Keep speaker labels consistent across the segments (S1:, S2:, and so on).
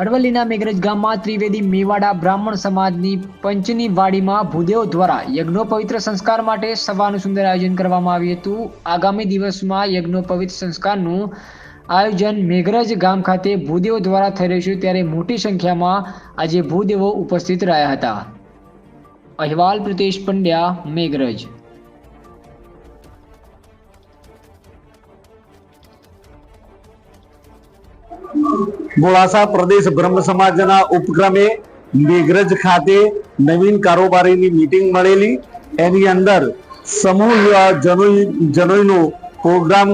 S1: અરવલ્લીના મેઘરજ ગામમાં ત્રિવેદી મેવાડા બ્રાહ્મણ સમાજની પંચની વાડીમાં ભૂદેવ દ્વારા યજ્ઞોપવિત્ર સંસ્કાર માટે સભાનું સુંદર આયોજન કરવામાં આવ્યું હતું. આગામી દિવસમાં યજ્ઞોપવિત્ર સંસ્કારનું આયોજન મેઘરજ ગામ ખાતે ભૂદેવ દ્વારા થઈ રહ્યું છે, ત્યારે મોટી સંખ્યામાં આજે ભૂદેવો ઉપસ્થિત રહ્યા હતા. અહેવાલ પ્રિતેશ પંડ્યા, મેઘરજ.
S2: મોડાસા પ્રદેશ બ્રહ્મ સમાજના ઉપક્રમે મેઘરજ ખાતે નવીન કારોબારીની મીટિંગ મળેલી. એની અંદર સમૂહ જનોઈ, જનોઈનો પ્રોગ્રામ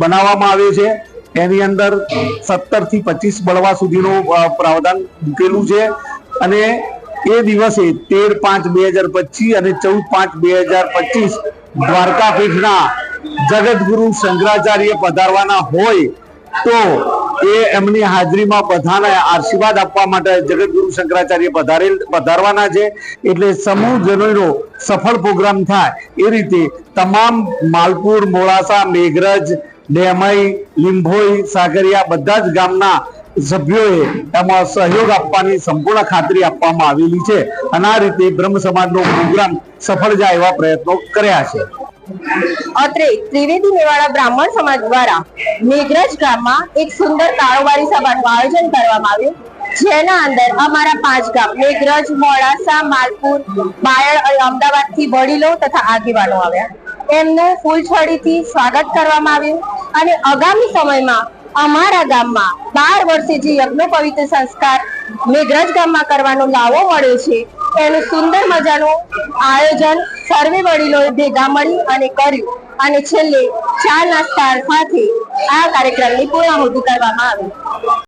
S2: બનાવવામાં આવ્યો છે. એની અંદર સત્તરથી પચીસ બળવા સુધીનો પ્રાવધાન મૂકેલું છે. અને એ દિવસે તેર પાંચ બે હજાર પચીસ અને ચૌદ પાંચ બે હજાર પચીસ દ્વારકા પીઠના જગતગુરુ શંકરાચાર્ય પધારવાના હોય તો એ એમની હાજરીમાં બધાને આશીર્વાદ આપવા માટે જગતગુરુ શંકરાચાર્ય પધારેલ પધારવાના છે. એટલે સમૂહ જનોનો સફળ પ્રોગ્રામ થાય એ રીતે તમામ માલપુર, મોડાસા, મેઘરજ, ડેમઈ, લીંભોઈ, સાગરિયા બધા જ ગામના સભ્યોએ એમાં સહયોગ આપવાની સંપૂર્ણ ખાતરી આપવામાં આવેલી છે. અને આ રીતે બ્રહ્મ સમાજનો પ્રોગ્રામ સફળ જાય એવા પ્રયત્નો કર્યા છે.
S3: અત્રે ત્રિવેદી મેવાડા બ્રાહ્મણ સમાજ દ્વારા મેઘરજ ગામમાં એક સુંદર કારોબારી સભાનું આયોજન કરવામાં આવ્યું. જેના અંદર અમારા પાંચ ગામ, મેઘરજ, મોડાસા, માલપુર, બાયડ અને અમદાવાદથી વડીલો તથા આગેવાનો આવ્યા. એમનું ફૂલછડીથી સ્વાગત કરવામાં આવ્યું અને આગામી સમયમાં અમારા ગામમાં બાર વર્ષે જે યજ્ઞોપવિત્ર સંસ્કાર મેઘરજ ગામમાં કરવાનો લાવો મળ્યો છે, એનું સુંદર મજાનું આયોજન સર્વે વડીલોએ ભેગા મળી અને કર્યું. અને છેલ્લે ચા નાસ્તા સાથે આ કાર્યક્રમની પૂર્ણાહુતિ કરવામાં આવી.